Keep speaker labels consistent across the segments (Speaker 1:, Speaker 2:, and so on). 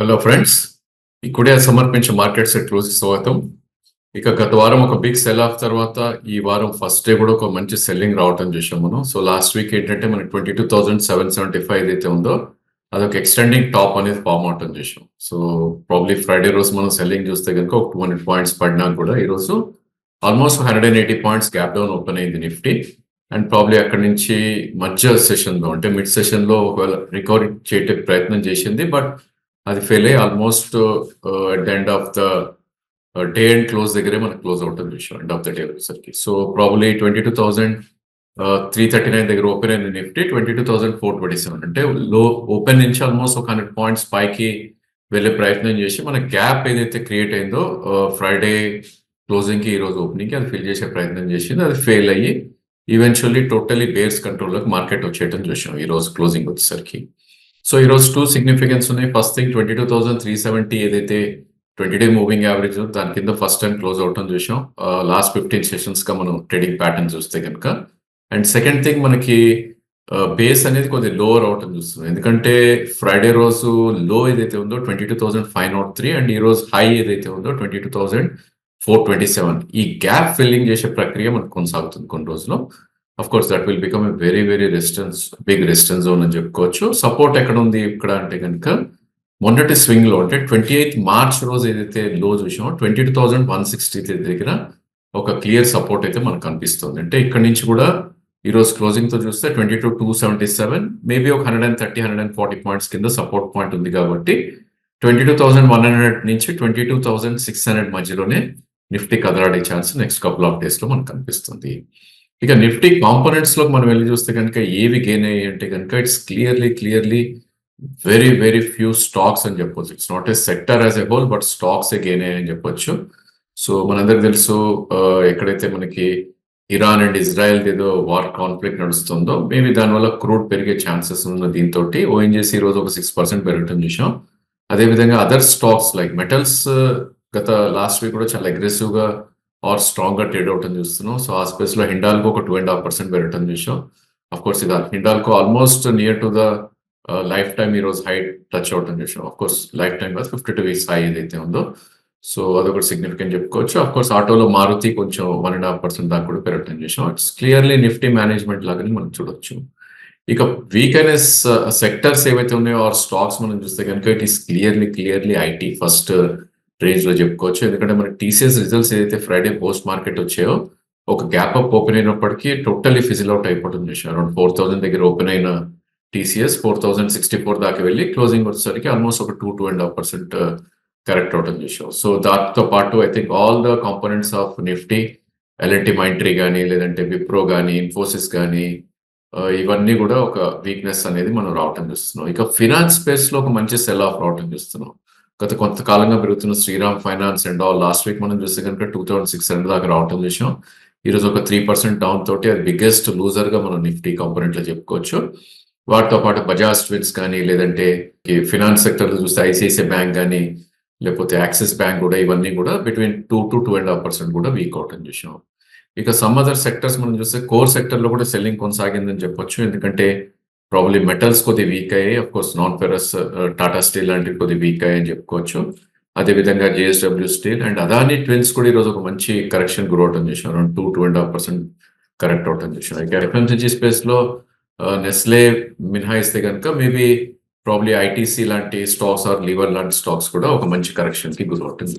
Speaker 1: Hello friends ఇక్కడే సమర్పించే market set రోజు స్వాగతం. ఇక గత వారం ఒక బిగ్ సెల్ ఆఫ్ తర్వాత ఈ వారం ఫస్ట్ డే కూడా ఒక మంచి సెల్లింగ్ రావటం చూసాం మనం. సో లాస్ట్ వీక్ ఏంటంటే మనకి twenty two thousand seven seventy five ఏదైతే ఉందో అదొక ఎక్స్టెండింగ్ టాప్ అనేది ఫామ్ అవటం చూసాం సో ప్రాబ్లీ ఫ్రైడే రోజు మనం సెల్లింగ్ చూస్తే కనుక ఒక టూ హండ్రెడ్ పాయింట్స్ పడినా కూడా ఈ రోజు almost hundred and eighty points gap down open అయింది నిఫ్టీ అండ్ ప్రాబ్లీ అక్కడి నుంచి మధ్య సెషన్లో అంటే మిడ్ సెషన్లో ఒకవేళ రికవరీ చేయటే ప్రయత్నం చేసింది. బట్ అది ఫెయిల్ అయ్యి almost at the end of the day and close దగ్గరే మనకు క్లోజ్ అవుతుంది విషయం ఎండ్ ఆఫ్ ద డే వచ్చేసరికి. So probably twenty two thousand three thirty nine దగ్గర ఓపెన్ అయిన Nifty twenty two thousand four twenty seven అంటే low open నుంచి almost ఒక హండ్రెడ్ పాయింట్స్ పైకి వెళ్ళే ప్రయత్నం చేసి మన గ్యాప్ ఏదైతే క్రియేట్ అయిందో ఫ్రైడే క్లోజింగ్కి ఈ రోజు ఓపెనింగ్కి అది ఫిల్ చేసే ప్రయత్నం చేసింది అది ఫెయిల్ అయ్యి ఈవెన్చువల్లీ టోటలీ బేర్స్ కంట్రోల్లోకి మార్కెట్ వచ్చేయటం చూసాం ఈ రోజు క్లోజింగ్ వచ్చేసరికి. సో ఈ రోజు టూ సిగ్నిఫికెన్స్ ఉన్నాయి. First thing twenty two thousand three seventy ఏదైతే ట్వంటీ డే మూవింగ్ యావరేజ్ దాని కింద ఫస్ట్ టైం క్లోజ్ అవటం చూసాం. లాస్ట్ ఫిఫ్టీన్ సెషన్స్గా మనం ట్రేడింగ్ ప్యాటర్న్ చూస్తే కనుక. అండ్ సెకండ్ థింగ్ మనకి బేస్ అనేది కొద్దిగా లోవర్ అవటం చూస్తుంది ఎందుకంటే ఫ్రైడే రోజు లో ఏదైతే ఉందో twenty two thousand five naught three and ఈ రోజు హై ఏదైతే ఉందో twenty two thousand four twenty seven ఈ గ్యాప్ ఫిల్లింగ్ చేసే ప్రక్రియ మనకు కొనసాగుతుంది కొన్ని రోజులు of course that will become a very very resistance big resistance zone అని చెప్పుకోవచ్చు. సపోర్ట్ ఎక్కడ ఉంది ఇక్కడ అంటే కనుక మొన్నటి స్వింగ్లో అంటే ట్వంటీ ఎయిత్ మార్చ్ రోజు ఏదైతే low చూసామో twenty two thousand one sixty దగ్గర ఒక క్లియర్ సపోర్ట్ అయితే మనకు కనిపిస్తుంది. అంటే ఇక్కడ నుంచి కూడా ఈ రోజు క్లోజింగ్తో చూస్తే twenty two two seventy seven maybe ఒక hundred and thirty hundred and forty points కింద సపోర్ట్ పాయింట్ ఉంది కాబట్టి twenty two thousand one hundred నుంచి twenty two thousand six hundred మధ్యలోనే నిఫ్టీ కదలాడే ఛాన్స్ నెక్స్ట్ కపుల్ ఆఫ్ డేస్లో మనకు కనిపిస్తుంది. ఇక నిఫ్టీ కాంపోనెంట్స్లో మనం వెళ్ళి చూస్తే కనుక ఏవి గెయిన్ అయ్యాయి అంటే కనుక it's clearly clearly very very few stocks అని చెప్పొచ్చు. It's not a sector as a whole but stocks A gain అయ్యాయని చెప్పొచ్చు. సో మనందరికి తెలుసు ఎక్కడైతే మనకి ఇరాన్ అండ్ ఇజ్రాయెల్ ఏదో వార్ కాన్ఫ్లిక్ట్ నడుస్తుందో మేబీ దానివల్ల క్రూడ్ పెరిగే ఛాన్సెస్ ఉన్న దీంతో ఓఎన్జేసి ఈ రోజు ఒక సిక్స్ పర్సెంట్ పెరగటం చూసాం అదేవిధంగా అదర్ స్టాక్స్ లైక్ మెటల్స్ గత లాస్ట్ వీక్ కూడా చాలా అగ్రెసివ్గా ఆర్ స్ట్రాంగ్గా ట్రేడ్ ట్రేడ్ అవటం చూస్తున్నాం. సో ఆ స్పేస్లో హిండాల్కో ఒక టూ అండ్ హాఫ్ పర్సెంట్ పెరగటం చూసాం అఫ్ కోర్స్ ఇది Hindalco almost near to the life time ఈ రోజు హై టచ్ అవటం చూసాం అఫ్ కోర్స్ లైఫ్ టైం కాదు ఫిఫ్టీ టూ వీక్స్ హై ఏదైతే ఉందో. సో అదొకటి సిగ్నిఫికెంట్ చెప్పుకోవచ్చు. అఫ్ కోర్స్ ఆటోలో మారుతి కొంచెం వన్ అండ్ హాఫ్ పర్సెంట్ దాకా కూడా పెరగటం చేసాం ఇట్స్ క్లియర్లీ నిఫ్టీ మేనేజ్మెంట్ లాగానే మనం చూడొచ్చు. ఇక వీక్నెస్ సెక్టర్స్ uh, ఏవైతే ఉన్నాయో ఆర్ స్టాక్స్ మనం చూస్తే కనుక it is clearly clearly IT first రేంజ్లో చెప్పుకోవచ్చు. ఎందుకంటే మనకి టీసీఎస్ రిజల్ట్స్ ఏదైతే ఫ్రైడే పోస్ట్ మార్కెట్ వచ్చాయో ఒక గ్యాప్ అప్ ఓపెన్ అయినప్పటికీ టోటల్లీ ఫిజిల్ అవుట్ అయిపోతుంది అరౌండ్ ఫోర్ థౌసండ్ దగ్గర ఓపెన్ అయిన TCS four thousand sixty four దాకా వెళ్ళి క్లోజింగ్ వచ్చేసరికి ఆల్మోస్ట్ ఒక two two and half percent uh, correct అవటం చూసాం సో దాంతో పాటు I think all the components of Nifty LNT Mindtree కానీ లేదంటే విప్రో కానీ ఇన్ఫోసిస్ కానీ uh, ఇవన్నీ కూడా ఒక వీక్నెస్ అనేది మనం రావటం చూస్తున్నాం. ఇక ఫినాన్స్ స్పేస్లో ఒక మంచి సెల్ ఆఫ్ రావటం చూస్తున్నాం. గత కొంతకాలంగా పెరుగుతున్న Shriram finance and all last week మనం చూస్తే కనుక టూ థౌసండ్ సిక్స్ హండ్రెడ్ దాకా రావటం చూసాం. ఈరోజు ఒక త్రీ పర్సెంట్ డౌన్ తోటి అది బిగ్గెస్ట్ లూజర్గా మనం నిఫ్టీ కాంపోనెంట్లో చెప్పుకోవచ్చు. వాటితో పాటు బజాజ్ ట్విన్స్ కానీ లేదంటే ఫినాన్స్ సెక్టర్లో చూస్తే ఐసిఐసిఐ బ్యాంక్ కానీ లేకపోతే యాక్సిస్ బ్యాంక్ కూడా ఇవన్నీ కూడా between two to two and half percent కూడా వీక్ అవటం చూసాం. ఇక సమ్ అదర్ సెక్టర్స్ మనం చూస్తే కోర్ సెక్టర్లో కూడా సెల్లింగ్ కొనసాగిందని చెప్పొచ్చు. ఎందుకంటే ప్రాబ్లీ మెటల్స్ కొద్దిగా వీక్ అయ్యాయి of course non ferrous Tata steel లాంటివి కొద్దిగా వీక్ అయ్యాయని చెప్పుకోవచ్చు. అదేవిధంగా JSW steel and Adani twins కూడా ఈరోజు ఒక మంచి కరెక్షన్ గ్రో అవటం చేసాం around two two and half percent correct అవటం చేసాం ఇంకా ఎఫ్ఎంసీజీ స్పేస్లో uh, నెస్లే మినహాయిస్తే కనుక మేబీ ప్రాబ్లీ ఐటీసీ లాంటి స్టాక్స్ ఆర్ లివర్ లాంటి స్టాక్స్ కూడా ఒక మంచి కరెక్షన్కి గురి అవుతుంది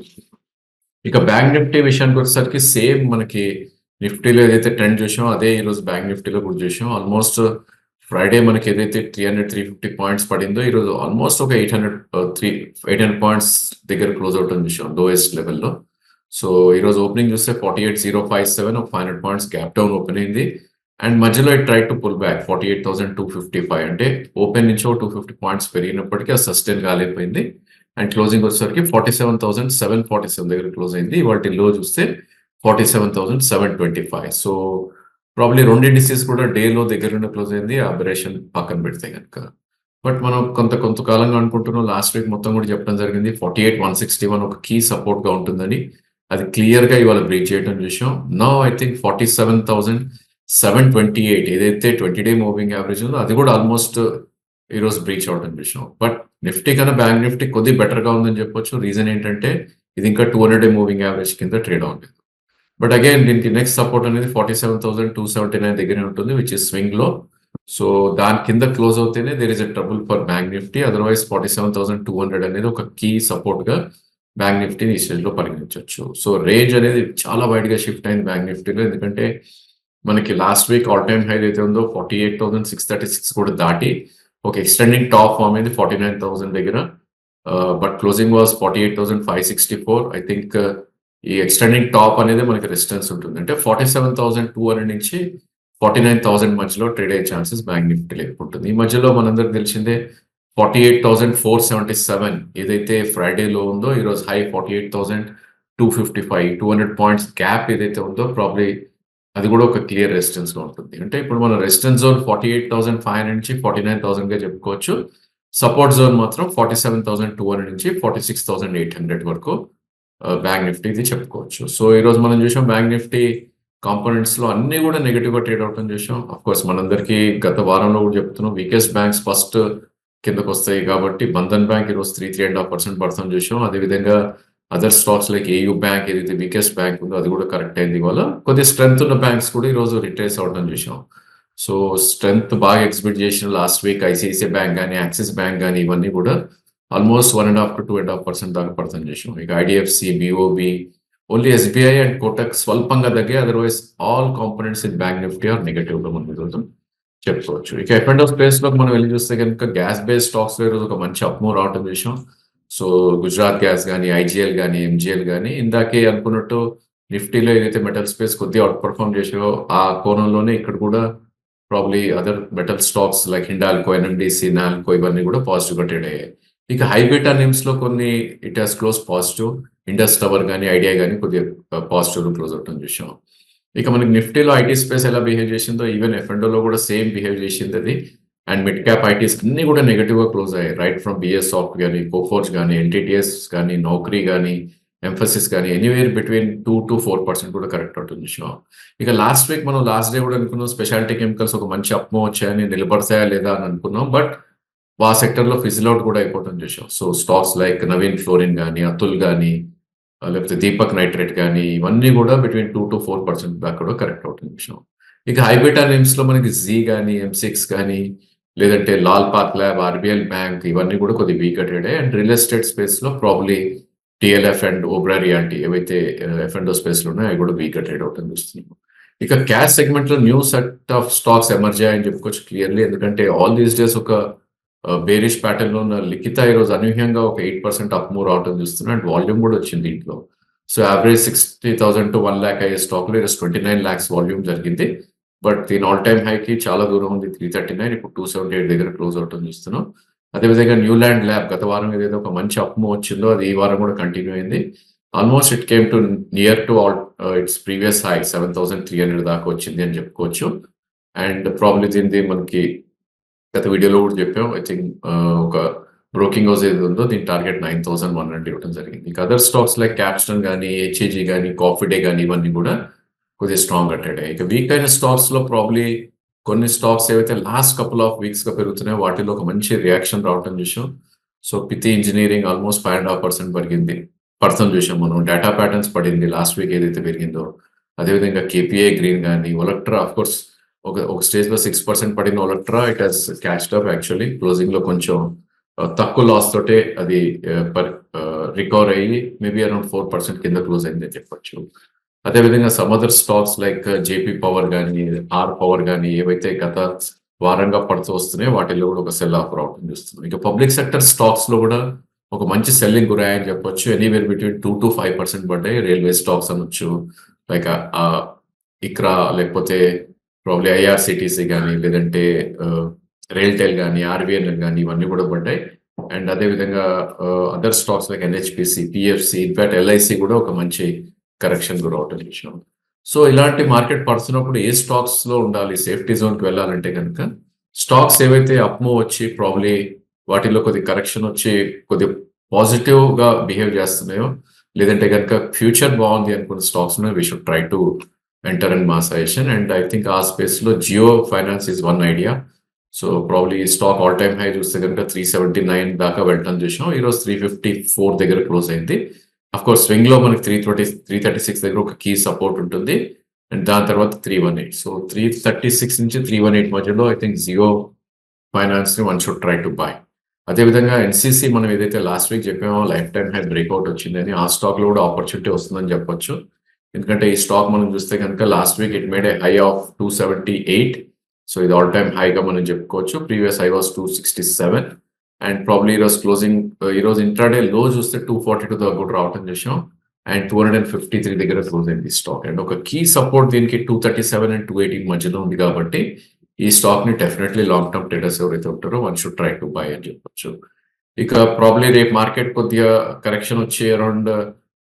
Speaker 1: ఇక బ్యాంక్ నిఫ్టీ విషయానికి వచ్చేసరికి సేమ్ మనకి నిఫ్టీలో ఏదైతే ట్రెండ్ చూసామో అదే ఈరోజు బ్యాంక్ నిఫ్టీలో కూడా చూసాం ఆల్మోస్ట్ ఫ్రైడే మనకి ఏదైతే three hundred three fifty points పడిందో ఈరోజు ఆల్మోస్ట్ ఒక eight hundred three eight hundred points దగ్గర క్లోజ్ అవుతుంది విషయం లోయెస్ట్ లెవెల్లో సో ఈరోజు ఓపెనింగ్ చూస్తే forty eight zero five seven ఒక five hundred points gap down open అయింది. అండ్ మధ్యలో I try to pull back forty eight thousand two fifty five అంటే ఓపెన్ నుంచి టూ ఫిఫ్టీ పాయింట్స్ పెరిగినప్పటికీ అది సస్టైన్ కాలేకపోయింది. అండ్ క్లోజింగ్ వచ్చేసరికి forty seven thousand seven forty seven దగ్గర close అయింది. వాటి లో చూస్తే forty seven thousand seven twenty five so probably రెండు డిసీజ్ కూడా డేలో దగ్గర క్లోజ్ అయింది. ఆపరేషన్ పక్కన పెడితే కనుక బట్ మనం కొంత కొంతకాలంగా అనుకుంటున్నాం. లాస్ట్ వీక్ మొత్తం కూడా చెప్పడం జరిగింది. Forty eight one sixty one ఒక కీ సపోర్ట్గా ఉంటుందని. అది క్లియర్గా ఇవాళ బ్రేక్ చేయడం చూసాం no I think forty seven thousand seven twenty eight ఏదైతే ట్వంటీ డే మూవింగ్ యావరేజ్ ఉందో అది కూడా ఆల్మోస్ట్ ఈరోజు బ్రీచ్ అవడం చూసాం బట్ నిఫ్టీ కన్నా బ్యాంక్ నిఫ్టీ కొద్ది బెటర్గా ఉందని చెప్పొచ్చు. రీజన్ ఏంటంటే ఇది ఇంకా టూ హండ్రెడ్ మూవింగ్ యావరేజ్ కింద ట్రేడ్ అవుతుంది బట్ అగైన్ దీనికి నెక్స్ట్ సపోర్ట్ అనేది forty seven thousand two seventy nine దగ్గరే ఉంటుంది విచ్ ఇస్ స్వింగ్లో సో దాని కింద close అవుతేనే there is a trouble for bank Nifty otherwise forty seven thousand two hundred అనేది ఒక కీ సపోర్ట్గా బ్యాంక్ నిఫ్టీని ఈ స్టేజ్లో పరిగణించవచ్చు. సో రేంజ్ అనేది చాలా వైడ్గా షిఫ్ట్ అయింది బ్యాంక్ నిఫ్టీలో ఎందుకంటే మనకి last week all time high అయితే ఉందో forty eight thousand six thirty six కూడా దాటి ఒక ఎక్స్టెండింగ్ టాప్ ఫామ్ అయింది ఫార్టీ నైన్ థౌసండ్ దగ్గర but closing was forty eight thousand five sixty four I think ఈ ఎక్స్టెండింగ్ టాప్ అనేది మనకి రెసిస్టెన్స్ ఉంటుంది. అంటే forty seven thousand two hundred నుంచి ఫార్టీ నైన్ థౌసండ్ మధ్యలో ట్రేడ్ అయ్యే ఛాన్సెస్ బ్యాంక్ నిఫ్టీలో ఎక్కువ ఉంటుంది. ఈ మధ్యలో మనందరికి తెలిసిందే forty eight thousand four seventy seven ఏదైతే ఫ్రైడేలో ఉందో ఈరోజు high forty eight thousand two fifty five two hundred points gap ఏదైతే ఉందో ప్రాబ్లీ అది కూడా ఒక క్లియర్ రెసిస్టెన్స్గా ఉంటుంది. అంటే ఇప్పుడు మన resistance zone forty eight thousand five hundred నుంచి ఫార్టీ నైన్ థౌసండ్గా చెప్పుకోవచ్చు. సపోర్ట్ జోన్ మాత్రం forty seven thousand two hundred నుంచి forty six thousand eight hundred వరకు బ్యాంక్ నిఫ్టీ ఇది చెప్పుకోవచ్చు. సో ఈ రోజు మనం చూసాం బ్యాంక్ నిఫ్టీ కాంపోనెంట్స్లో అన్ని కూడా నెగిటివ్గా ట్రేడ్ అవటం చూసాం. అఫ్ కోర్స్ మనందరికీ గత వారంలో కూడా చెప్తున్నాం. వీకెస్ట్ బ్యాంక్స్ ఫస్ట్ కిందకు వస్తాయి కాబట్టి బంధన్ బ్యాంక్ ఈరోజు three three and half percent పడతాం చూసాం. అదేవిధంగా other stocks like AU bank ఏదైతే వీకెస్ట్ బ్యాంక్ ఉందో అది కూడా కరెక్ట్ అయింది ఇవాళ. కొద్దిగా స్ట్రెంత్ ఉన్న బ్యాంక్స్ కూడా ఈరోజు రిట్రేస్ అవడం చూసాం. సో స్ట్రెంత్ బాగా ఎగ్జిబిట్ చేసిన లాస్ట్ వీక్ ఐసిఐసిఐ బ్యాంక్ కానీ యాక్సిస్ బ్యాంక్ కానీ ఇవన్నీ కూడా almost one and half to two and half percent దాకా పర్సన్ చేసాం ఇక IDFC BOB only SBI and Kotak స్వల్పంగా తగ్గే otherwise all components in bank Nifty are నెగటివ్లో మనం ఈరోజు చెప్పుకోవచ్చు. ఇక ఎఫ్ అండ్ స్పేస్లో మనం వెళ్ళి చూస్తే కనుక గ్యాస్ బేస్ స్టాక్స్లో ఈరోజు ఒక మంచి అప్మూవ్ రావటం చేసాం సో గుజరాత్ గ్యాస్ కానీ ఐజీఎల్ కానీ ఎంజీఎల్ కానీ ఇందాకే అనుకున్నట్టు నిఫ్టీలో ఏదైతే మెటల్ స్పేస్ కొద్దిగా అవుట్ పర్ఫామ్ చేసాయో ఆ కోణంలోనే ఇక్కడ కూడా probably other metal stocks like Hindalco NMDC Nalco ఇవన్నీ కూడా పాజిటివ్గా ట్రేడ్ అయ్యాయి. ఇక హైబీటా నేమ్స్లో కొన్ని it has close positive Indus tower కానీ ఐడియా కానీ కొద్దిగా పాజిటివ్ క్లోజ్ అవటం చూసాం ఇక మనకి నిఫ్టీలో ఐటీ స్పేస్ ఎలా బిహేవ్ చేసిందో ఈవెన్ ఎఫ్ఎండోలో కూడా సేమ్ బిహేవ్ చేసింది అది. అండ్ మిడ్ క్యాప్ ఐటీస్ అన్ని కూడా నెగిటివ్గా క్లోజ్ అయ్యాయి. రైట్ ఫ్రమ్ బిఎస్ సాఫ్ట్ కానీ కోఫోర్స్ కానీ ఎన్టీటీఎస్ కానీ నౌకరీ కానీ ఎంఫసిస్ కానీ anywhere between two to four percent కూడా కరెక్ట్ అవుతుంది చూసినాం ఇక లాస్ట్ వీక్ మనం లాస్ట్ డే కూడా అనుకున్నాం స్పెషాలిటీ కెమికల్స్ ఒక మంచి అప్మో వచ్చాయని నిలబడతాయా లేదా అని అనుకున్నాం. బట్ ఆ సెక్టర్లో ఫిజిల్ అవుట్ కూడా అయిపోవటం చూసాం. So stocks like Navin fluorine కానీ అతుల్ కానీ లేకపోతే దీపక్ నైట్రేట్ కానీ ఇవన్నీ కూడా between two to four percent దాకా కూడా కరెక్ట్ అవుతుంది విషయం ఇక హైబీటా నేమ్స్లో మనకి జీ కానీ ఎం సిక్స్ కానీ లేదంటే Lal path lab RBL bank ఇవన్నీ కూడా కొద్దిగా weak trade and real estate స్పేస్లో ప్రాబ్లీ టిఎల్ఎఫ్ అండ్ ఓబ్రా అంటే ఏవైతే ఎఫ్ అండ్ స్పేస్లో ఉన్నాయో అవి కూడా వీక్ అటెడ్ అవుతుంది చూస్తున్నాము ఇక క్యాష్ సెగ్మెంట్లో new set of stocks emerge అని చెప్పుకోవచ్చు క్లియర్లీ. ఎందుకంటే ఆల్ దీస్ డేస్ ఒక బేరిష్ ప్యాటర్న్లో ఉన్న లిఖిత ఈరోజు అనూహ్యంగా ఒక ఎయిట్ పర్సెంట్ అప్ మూవ్ రావటం చూస్తున్నాం అండ్ వాల్యూమ్ కూడా వచ్చింది దీంట్లో so average sixty thousand to one lakh అయ్యే స్టాక్లో ఈరోజు ట్వంటీ నైన్ ల్యాక్స్ వాల్యూమ్ జరిగింది. బట్ దీని ఆల్ టైమ్ హైకి చాలా దూరం ఉంది త్రీ థర్టీ నైన్ ఇప్పుడు టూ సెవెంటీ ఎయిట్ దగ్గర క్లోజ్ అవటం చూస్తున్నాం. అదేవిధంగా న్యూలాండ్ ల్యాబ్ గత వారం ఏదైతే ఒక మంచి అప్మో వచ్చిందో అది ఈ వారం కూడా కంటిన్యూ అయింది. Almost it came to near to all its previous high seven thousand three hundred దాకా వచ్చింది అని చెప్పుకోవచ్చు. అండ్ ప్రాబ్లీ దీనిది మనకి గత వీడియోలో కూడా చెప్పాం ఐ థింక్ ఒక బ్రోకింగ్ హౌస్ ఏది ఉందో దీని target nine thousand one hundred ఇవ్వడం జరిగింది. ఇక అదర్ స్టాక్స్ లైక్ క్యాప్స్టన్ కానీ హెచ్ఏజీ కానీ కాఫీ డే కానీ ఇవన్నీ కూడా కొద్దిగా స్ట్రాంగ్ అట్టాడు ఇక వీక్ అయిన స్టాక్స్లో ప్రాబ్లీ కొన్ని స్టాక్స్ ఏవైతే లాస్ట్ కపుల్ ఆఫ్ వీక్స్గా పెరుగుతున్నాయో వాటిలో ఒక మంచి రియాక్షన్ రావటం చూసాం. So పితి engineering almost five and half percent పెరిగింది. పర్సన్ చూసాం మనం. డేటా ప్యాటర్న్స్ పడింది. లాస్ట్ వీక్ ఏదైతే పెరిగిందో అదేవిధంగా కేపీఏ గ్రీన్ కానీ ఒలక్ట్రా ఆఫ్ కోర్స్ ఒక ఒక స్టేజ్లో సిక్స్ పర్సెంట్ పడిన Olectra it has catch up actually క్లోజింగ్లో కొంచెం తక్కువ లాస్ తోటే అది రికవర్ అయ్యి మేబీ అరౌండ్ ఫోర్ పర్సెంట్ కింద క్లోజ్ అయిందని చెప్పొచ్చు. అదేవిధంగా some other stocks like JP power కానీ ఆర్ పవర్ కానీ ఏవైతే గత వారంగా పడుతూ వస్తున్నాయో వాటిలో కూడా ఒక సెల్ ఆఫ్ రావడం చూస్తున్నాం. ఇక పబ్లిక్ సెక్టర్ స్టాక్స్లో కూడా ఒక మంచి సెల్లింగ్ గురాయని చెప్పొచ్చు. Anywhere between two to five percent పడ్డాయి. రైల్వే స్టాక్స్ అనొచ్చు లైక్ ఇక్రా లేకపోతే ప్రాబ్లీ ఐఆర్సిటీసీ కానీ లేదంటే రైల్టెల్ కానీ ఆర్బిఎన్ఎల్ కానీ ఇవన్నీ కూడా పడ్డాయి. అండ్ అదేవిధంగా other stocks like NHPC PFC in fact LIC కూడా ఒక మంచి కరెక్షన్ గురవటం చూసినాం సో ఇలాంటి మార్కెట్ పడుతున్నప్పుడు ఏ స్టాక్స్లో ఉండాలి? సేఫ్టీ జోన్కి వెళ్ళాలంటే కనుక స్టాక్స్ ఏవైతే అప్మో వచ్చి ప్రాబ్లీ వాటిలో కొద్ది కరెక్షన్ వచ్చి కొద్ది పాజిటివ్గా బిహేవ్ చేస్తున్నాయో లేదంటే కనుక ఫ్యూచర్ బాగుంది అనుకున్న stocks we should try to enter and మా సజెషన్ అండ్ ఐ థింక్ ఆ స్పేస్లో Jio finance is one idea so probably stock all time high చూస్తే కనుక త్రీ సెవెంటీ నైన్ దాకా వెళ్ళడం చూసాం ఈరోజు త్రీ ఫిఫ్టీ ఫోర్ దగ్గర క్లోజ్ అయింది. అఫ్ కోర్స్ స్వింగ్లో మనకి three thirty three thirty six దగ్గర ఒక కీ సపోర్ట్ ఉంటుంది. అండ్ దాని తర్వాత three one eight so three thirty six నుంచి త్రీ వన్ ఎయిట్ మధ్యలో I think Jio ఫైనాన్స్ని one should try to buy అదేవిధంగా ఎన్సీసీ మనం ఏదైతే లాస్ట్ వీక్ చెప్పామో లైఫ్ టైం హై బ్రేక్అవుట్ వచ్చిందని ఆ స్టాక్లో కూడా ఆపర్చునిటీ వస్తుందని చెప్పొచ్చు. ఎందుకంటే ఈ స్టాక్ మనం చూస్తే కనుక last week it made a high of two seventy eight so ఇది ఆల్ టైమ్ హైగా మనం చెప్పుకోవచ్చు. Previous high was two sixty seven and probably ఈరోజు క్లోజింగ్ ఈరోజు ఇంట్రాడే లో చూస్తే టూ ఫార్టీ టూ దగ్గర రావటం చేసాం. And two hundred and fifty three దగ్గర క్లోజ్ అయింది స్టాక్ అండ్ ఒక కీ సపోర్ట్ దీనికి two thirty seven and two eighty మధ్యలో ఉంది కాబట్టి ఈ స్టాక్ని డెఫినెట్లీ లాంగ్ టర్మ్ ట్రేడర్స్ ఎవరైతే ఉంటారో one should try to buy అని చెప్పొచ్చు. ఇక ప్రాబ్లీ రేపు మార్కెట్ కొద్దిగా కరెక్షన్ వచ్చి అరౌండ్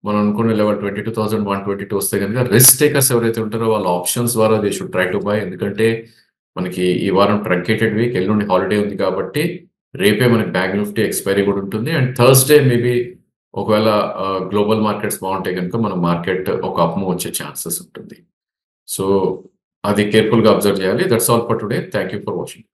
Speaker 1: మనం అనుకున్న level twenty two thousand one twenty two వస్తే కనుక రిస్క్ టేకర్స్ ఎవరైతే ఉంటారో వాళ్ళ ఆప్షన్స్ ద్వారా they should try to buy ఎందుకంటే మనకి ఈ వారం ట్రంకేటెడ్ వీక్ ఎల్లుండి హాలిడే ఉంది కాబట్టి రేపే మనకి బ్యాంక్ నిఫ్టీ ఎక్స్పైరీ కూడా ఉంటుంది. అండ్ థర్స్డే మేబీ ఒకవేళ గ్లోబల్ మార్కెట్స్ బాగుంటాయి కనుక మన మార్కెట్ ఒక అప్ము వచ్చే ఛాన్సెస్ ఉంటుంది. సో అది కేర్ఫుల్గా అబ్జర్వ్ చేయాలి. That's all for today thank you for watching